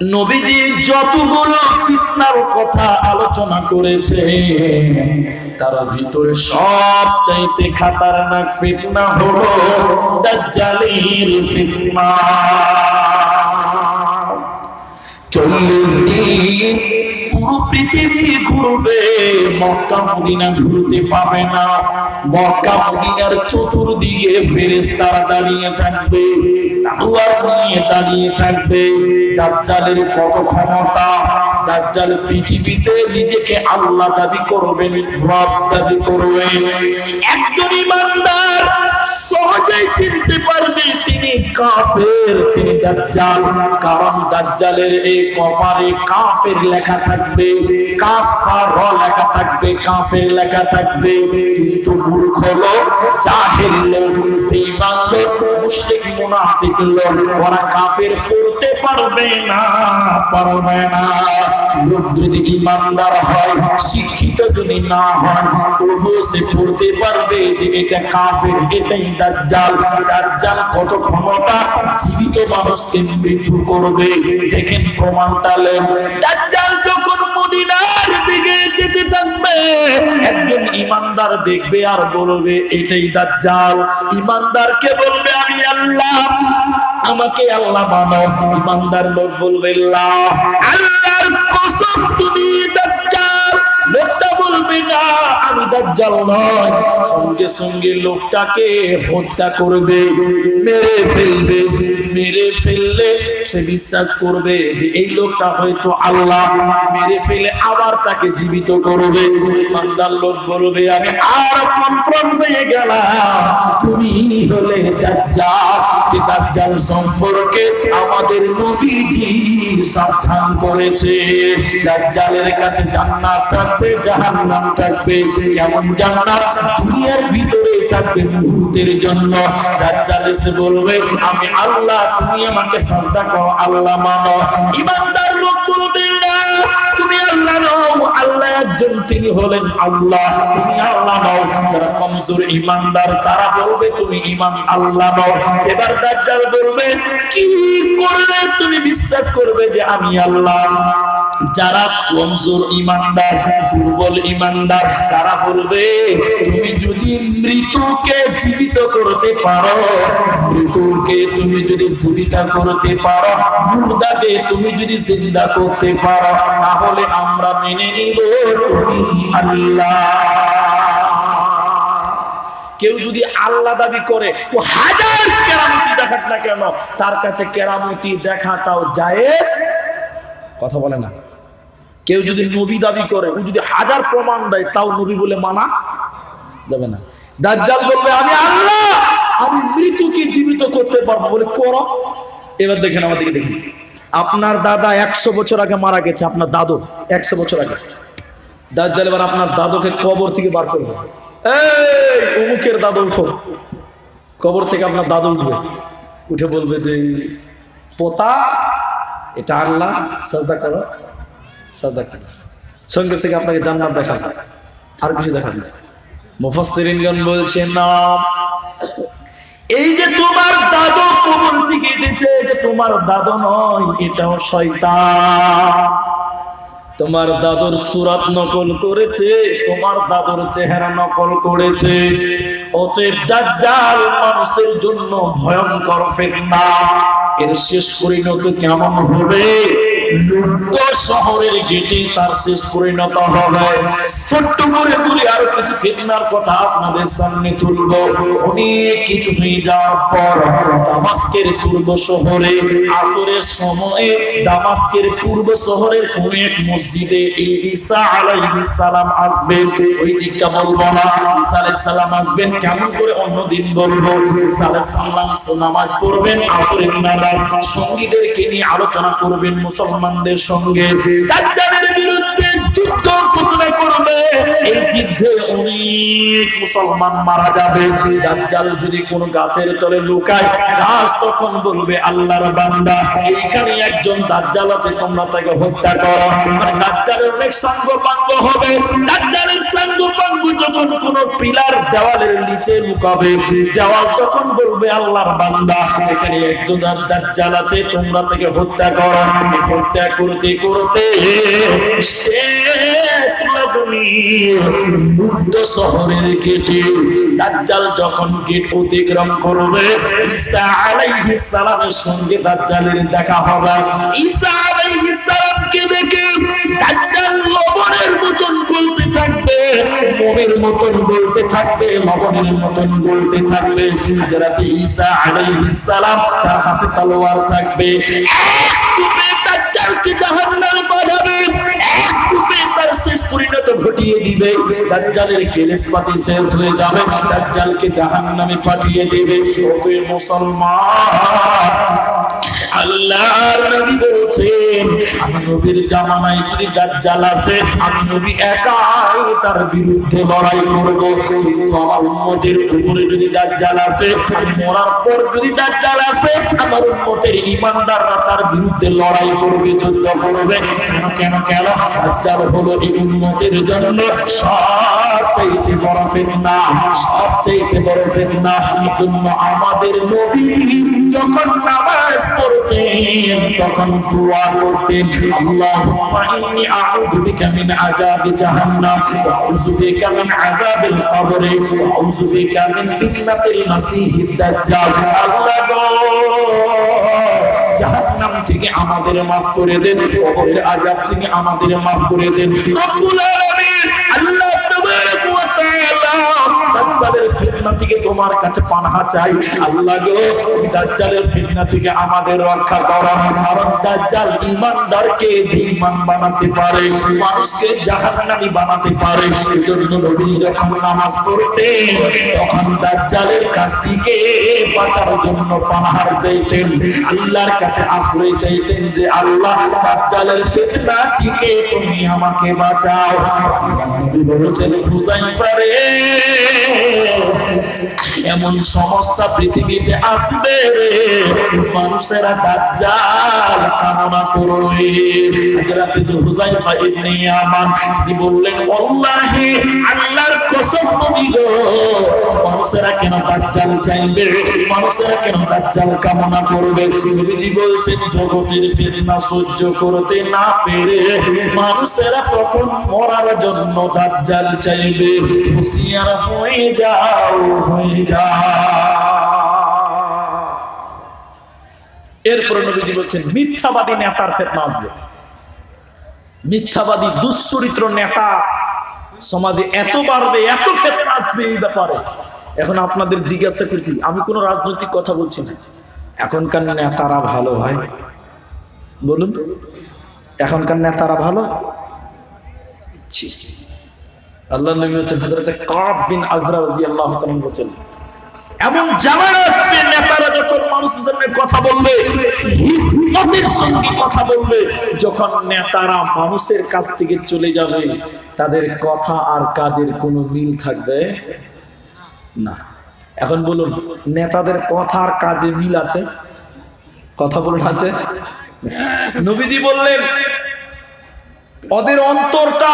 নবীজি যতগুলো ফিতনার কথা আলোচনা করেছে, তার ভিতরে সব চাইতে খাতারনাক ফিতনা হলো দাজ্জালের ফিতনা। চল্লিশ দিন পুরো পৃথিবী ঘুরবে। মক্কা মদিনা ঘুরতে পাবে না। মক্কা মদিনার চতুর্দিকে ফেরেস্তারা দাঁড়িয়ে থাকবে। তালুয়ার নিয়ে দাঁড়িয়ে থাকবে। দাজ্জালের কত ক্ষমতা? দাজ্জাল পৃথিবীতে নিজেকে আল্লাহ দাবি করবেন, রব দাবি করবেন। একজন ইমানদার সহজেই চিনতে পারবে তিনি কাফের, তিনি দাজ্জাল। কারণ দাজ্জালের এই কপারে কাফের লেখা থাকবে কাফার লেখা থাকবে, কাফের লেখা থাকবে। কিন্তু মূর্খ লোক, জাহেল লোক বেঈমান লোক মুশরিক মুনাফিক লোক ওরা কাফের পড়তে পারবে না পারবে না। লোক যদি ইমানদার হয়, শিক্ষিত যদি না হয় তবু সে পড়তে পারবে যে এটা কাফের, এটাই দাজ্জাল। দাজ্জাল কত ক্ষমতা? জীবিত মানুষকে মৃত্যু করবে। দেখেন প্রমাণটা লেন দাজ্জাল যখন মদিনার দিকে যেতে থাকবে, একজন ইমানদার দেখবে আর বলবে, এটাই দাজ্জাল। ইমানদারকে বলবে আমাকে আল্লাহ মানো ইমানদার লোক বলবে আল্লাহর কসম, তুমি লোকটা বলবে, না, আমি দাজ্জাল নয়। সঙ্গে সঙ্গে লোকটাকে হত্যা করবে, মেরে ফেলবে, মেরে ফেললে সে বিশ্বাস করবে যে এই লোকটা হয়তো আল্লাহ। মেরে ফেলে আবার তাকে জীবিত করবে। ইমানদার লোক বলবে, আমি আর কন্ট্রোল হয়ে গেলাম। তুমি হলে দাজ্জাল। দাজ্জাল সম্পর্কে আমাদের নবীজি সাবধান করেছে। দাজ্জালের কাছে জান্নাত থাকবে, জাহান্নাম থাকবে। কেমন জান্নাত? দুনিয়ার ভিতরে থাকবে মুহূর্তের জন্য। দাজ্জাল এসে বলবে, আমি আল্লাহ, তুমি আমাকে সাজদা করো, আল্লাহ মানো। ইমানদার লোক বলবে কি করলে তুমি বিশ্বাস করবে যে আমি আল্লাহ? যারা কমজোর ইমানদার, দুর্বল ইমানদার, তারা বলবে, তুমি যদি মৃত্যুকে জীবিত করতে পারো মৃত্যুকে তুমি যদি জীবিত করতে পারো মুর্দাকে তুমি যদি জিন্দা করতে পারো, তাহলে আমরা মেনে নিব তুমি আল্লাহ। কেউ যদি আল্লাহ দাবি করে, ও হাজার কেরামতি দেখাক না কেন, তার কাছে কেরামতি দেখাটাও জায়েজ। কথা বলে না। কেউ যদি নবী দাবি করে, ও যদি হাজার প্রমাণ দেয়, তাও নবী বলে মানা যাবে না। দাজ্জাল বলবে, আমি আল্লাহ আমি মৃত্যুকে জীবিত করতে পারব বলে করো। এবার দেখেন আমাদেরকে দেখেন। আপনার দাদা একশো বছর আগে মারা গেছে, আপনার দাদু একশো বছর আগে। দাজ্জাল, এবার আপনার দাদুকে কবর থেকে বার করবে এই, অমুকের দাদু উঠো। কবর থেকে আপনার দাদু উঠবে। উঠে বলবে যে, পোতা, এটা আল্লাহ, সাজদা করো সাজদা করো। সঙ্গে সঙ্গে আপনাকে জান্নাত দেখাবে। আর কিছু দেখাবে মুফাসসিরিনগণ বলছেন না এই যে তোমার দাদু কবর থেকে এসেছে এটা তোমার দাদু নয়, এটাও শয়তান। তোমার দাদুর সুরাত নকল করেছে, তোমার দাদুর চেহারা নকল করেছে। অতএব দাজ্জাল মানুষের জন্য ভয়ঙ্কর ফিতনা। এর শেষ পরিণত কেমন হবে? শহরের গেটে তার শেষ পরিণত হবে। ছোট্ট করে বলি কিছু ফিতনার কথা আপনাদের সামনে তুলব। অনেক কিছু হয়ে যাওয়ার পর দামাস্কের পূর্ব শহরে, আসরের সময়ে দামাস্কের পূর্ব শহরের কোন এক মসজিদে এই ঈসা আলাইহিস সালাম আসবেন। ওই দিকটা বলব না, ঈসা আলাইহিস সালাম আসবেন, কেমন করে অন্যদিন বলব? ঈসা আলাইহিস সালাম নামাজ পড়বেন, আসরের নামাজ সঙ্গীদেরকে নিয়ে আলোচনা করবেন মুসলমানদের সঙ্গে দাজ্জালের বিরুদ্ধে যুদ্ধ ঘোষণা করবে। এই যুদ্ধে অনেক মুসলমান মারা যাবে। দাজ্জাল যদি কোন গাছের তলে লুকায়, গাছ তখন বলবে, আল্লাহর বান্দা এখানে একজন দাজ্জাল আছে, তোমরা তাকে হত্যা করো। মানে দাজ্জালের অনেক সঙ্গ পাঙ্গ হবে। যখন কোন পিলার দেওয়ালের নিচে লুকাবে, দেওয়াল তখন বলবে, আল্লাহর বান্দা, এখানে একজন দাজ্জাল আছে, তোমরা তাকে হত্যা করো। হত্যা করতে করতে যখন অতিক্রম করবে সঙ্গে দাজ্জালের দেখা হবে। ঈসা আলাইহিস সালামকে দেখে দাজ্জাল মতন বলতে থাকবে, মোমের মতন বলতে থাকবে লবণের মতন বলতে থাকবে। হযরত ঈসা আলাইহিস সালাম তার হাতে তলোয়ার থাকবে। শেষ পরিণত ঘটিয়ে দিবে। শেষ হয়ে যাবে। পাঠিয়ে দেবে। মুসলমান আল্লাহর নবী বলছেন আমি নবীর জামানায় যদি দাজ্জাল আছে আমি নবী একাই তার বিরুদ্ধে লড়াই করব। কিন্তু আমার উম্মতের উপরে যদি দাজ্জাল আছে আমি মরার পর যদি দাজ্জাল আছে আমার উম্মতের ঈমানদাররা তার বিরুদ্ধে লড়াই করবে, যুদ্ধ করবে। কেন কেন কেন? দাজ্জাল হলো এই উম্মতের জন্য সবচাইতে বড় ফিতনা, সবচাইতে বড় ফিতনা। জন্য আমাদের নবী যখন নামাজ পড়তেন, তখন দোয়া করতেন আউযু বিকা মিন আযাবি জাহান্নাম, ওয়া আউযু বিকা মিন আযাবিল কবর, ওয়া আউযু বিকা মিন ফিতনাতিল দাজ্জাল। আল্লাহ গো, জাহান্নাম থেকে আমাদের মাফ করে দেন, কবরের আযাব থেকে আমাদের মাফ করে দেন। রব্বুল আলামিন আল্লাহ ওয়া তাআলা দাজ্জালের ফিতনা থেকে তোমার কাছে পানাহা চাই। আল্লাহ গো, দাজ্জালের ফিতনা থেকে আমাদের রক্ষা করো কারণ দাজ্জাল ঈমানদারকে বেঈমান বানাতে পারে, মানুষকে জাহান্নামী বানাতে পারে। এজন্য নবী যখন নামাজ পড়তেন, তখন দাজ্জালের কাছ থেকে বাঁচার জন্য পানাহার চাইতেন। আল্লাহর কাছে আশ্রয় চাইতেন যে, আল্লাহ, দাজ্জালের ফিতনা থেকে তুমি আমাকে বাঁচাও। নবী বলেছেন, হুযাইফা রে এমন সমস্যা পৃথিবীতে আসবে মানুষেরা দাজ্জাল। হযরত হুযাইফা ইবনে ইয়ামান, তিনি বললেন আল্লাহর কসম নবী গো, মানুষেরা কেন দাজ্জাল চাইবে? মানুষেরা কেন দাজ্জাল কামনা করবে? নবীজি বলছেন, জগতের বেদনা সহ্য করতে না পেরে মানুষেরা তখন মরার জন্য দাজ্জাল চাইবে। হুঁশিয়ার হয়ে যাও হয়ে যাও। এরপরে নবীজি বলছেন, মিথ্যাবাদী নেতার ফেতনা আসবে। মিথ্যাবাদী দুশ্চরিত্র নেতা সমাজে এত বাড়বে, এত ফেতনা আসবে এই ব্যাপারে। এখন আপনাদের জিজ্ঞাসা করছি, আমি কোনো রাজনৈতিক কথা বলছি না। এখনকার নেতারা ভালো ভাই বলুন। এখনকার নেতারা ভালো। আল্লাহ নবী বলছেন, হযরতে কাব বিন আজরা রাদিয়াল্লাহু তাআলা বলছেন এমন জামানা আসবে নেতারা যখন মানুষের সামনে কথা বলবে, হিম্মতের সঙ্গে কথা বলবে, যখন নেতারা মানুষের কাছ থেকে চলে যাবে, তাদের কথা আর কাজের কোনো মিল থাকবে না। এখন বলুন, নেতাদের কথা আর কাজে মিল আছে? কথা বলুন, আছে? নবীজি বললেন, ওদের অন্তরটা